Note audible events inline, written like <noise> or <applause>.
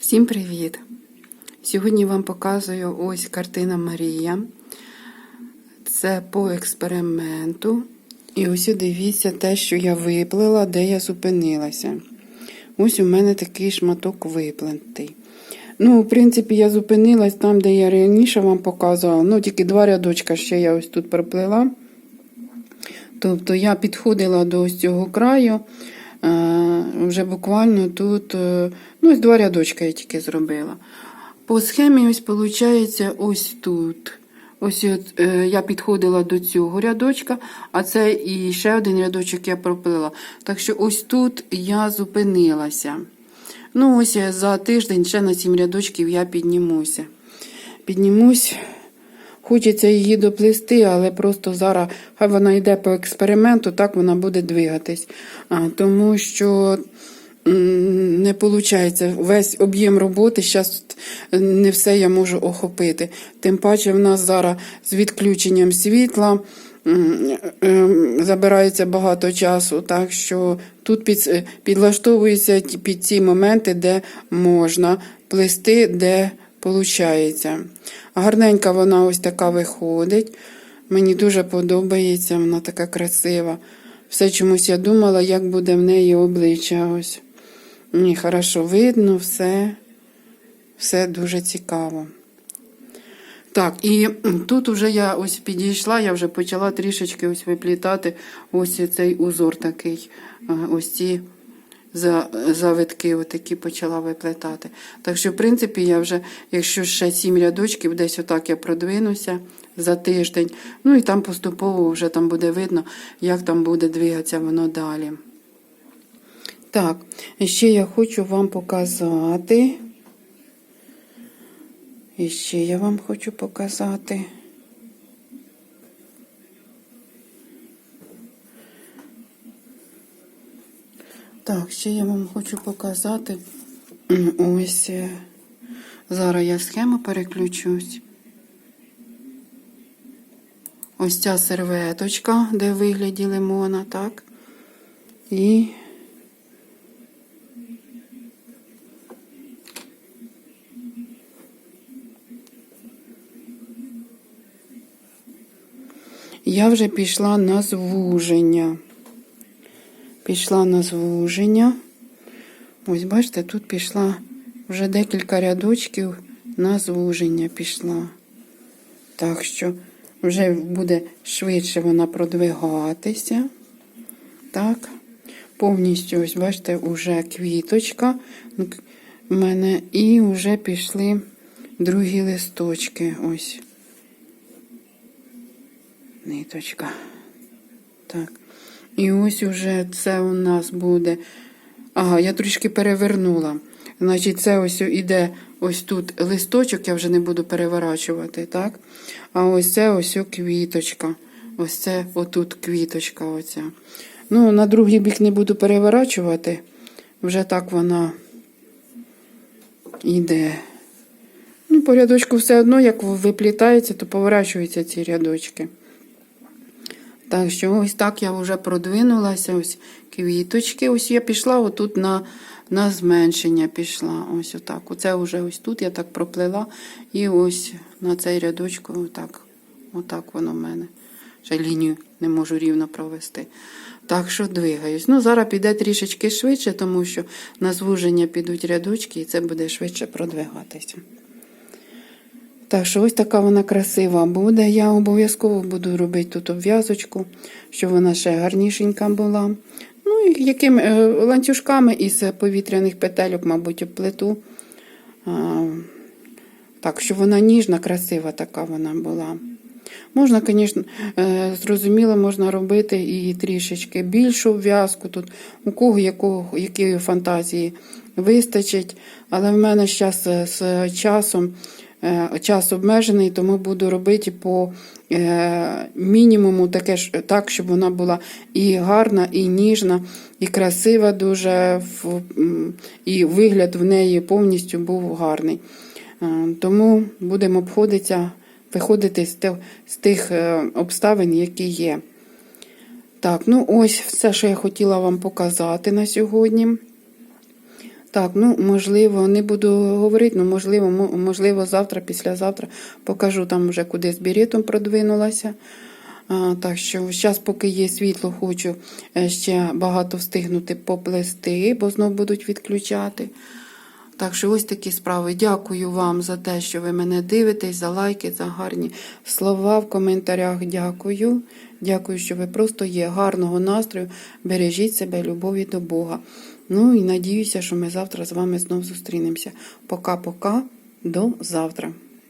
Всім привіт! Сьогодні вам показую ось картина Марія. Це по експерименту. І ось дивіться те, що я виплила, де я зупинилася. Ось у мене такий шматок виплентий. Ну, в принципі, я зупинилась там, де я раніше вам показувала. Ну, тільки два рядочка ще я ось тут проплила. Тобто я підходила до ось цього краю. Е, Вже буквально тут, е, ну, два рядочка я тільки зробила. По схемі, ось виходить, ось тут. Ось от, е, я підходила до цього рядочка, а це і ще один рядочок я проплила. Так що ось тут я зупинилася. Ну, ось за тиждень ще на сім рядочків я піднімуся. Піднімусь. Хочеться її доплести, але просто зараз хай вона йде по експерименту, так вона буде двигатись. А, тому що не виходить весь об'єм роботи, зараз не все я можу охопити. Тим паче в нас зараз з відключенням світла ем, забирається багато часу, так що тут під, підлаштовується ті- під ці моменти, де можна плести, де Получається. Гарненька вона ось така виходить. Мені дуже подобається, вона така красива. Все чомусь я думала, як буде в неї обличчя. ось. Ні, хорошо видно, все, все дуже цікаво. Так, і тут вже я ось підійшла, я вже почала трішечки ось виплітати ось цей узор такий. Ось ці завитки отакі почала виплетати. Так що, в принципі, я вже, якщо ще сім рядочків, десь отак я продвинуся за тиждень. Ну і там поступово вже там буде видно, як там буде двигатися воно далі. Так, ще я хочу вам показати. І ще я вам хочу показати. Так, ще я вам хочу показати. <clears throat> Ось е, зараз я схему переключусь. Ось ця серветочка, де вигляді лимона, так? І я вже пішла на звуження. Пішла на звуження. Ось, бачите, тут пішла вже декілька рядочків на звуження пішла. Так що вже буде швидше вона продвигатися. Так. Повністю, ось, бачите, вже квіточка в мене. І вже пішли другі листочки. Ось. Ниточка. Так. І ось уже це у нас буде. Ага, я трішки перевернула. Значить, це ось іде ось тут листочок, я вже не буду переворачувати, так? А ось це ось квіточка. Ось це отут квіточка. оця. Ну, на другий бік не буду переворачувати. Вже так вона йде. Ну, по рядочку все одно, як виплітається, то поворачуються ці рядочки. Так що ось так я вже продвинулася. Ось квіточки. Ось я пішла отут на на зменшення пішла. Ось отак. Оце вже ось тут я так проплила. І ось на цей рядочку, отак. Отак воно в мене. Ще лінію не можу рівно провести. Так що двигаюсь. Ну, зараз піде трішечки швидше, тому що на звуження підуть рядочки, і це буде швидше продвигатися. Так що ось така вона красива буде. Я обов'язково буду робити тут обв'язочку, щоб вона ще гарнішенька була. Ну, і якими е, ланцюжками із повітряних петельок, мабуть, оплету. Так, щоб вона ніжна, красива така вона була. Можна, звісно, е, зрозуміло, можна робити і трішечки більшу в'язку. Тут у кого якого, якої фантазії вистачить. Але в мене зараз з часом е, час обмежений, тому буду робити по е, мінімуму таке ж так, щоб вона була і гарна, і ніжна, і красива дуже, і вигляд в неї повністю був гарний. Тому будемо обходитися виходити з тих, е, обставин, які є. Так, ну ось все, що я хотіла вам показати на сьогодні. Так, ну можливо, не буду говорити, ну можливо, можливо, завтра, післязавтра покажу там вже куди з біретом продвинулася. А, так що зараз, поки є світло, хочу е, ще багато встигнути поплести, бо знов будуть відключати. Так що ось такі справи. Дякую вам за те, що ви мене дивитесь, за лайки, за гарні слова в коментарях. Дякую. Дякую, що ви просто є. Гарного настрою. Бережіть себе, любові до Бога. Ну і надіюся, що ми завтра з вами знов зустрінемося. Пока-пока, до завтра.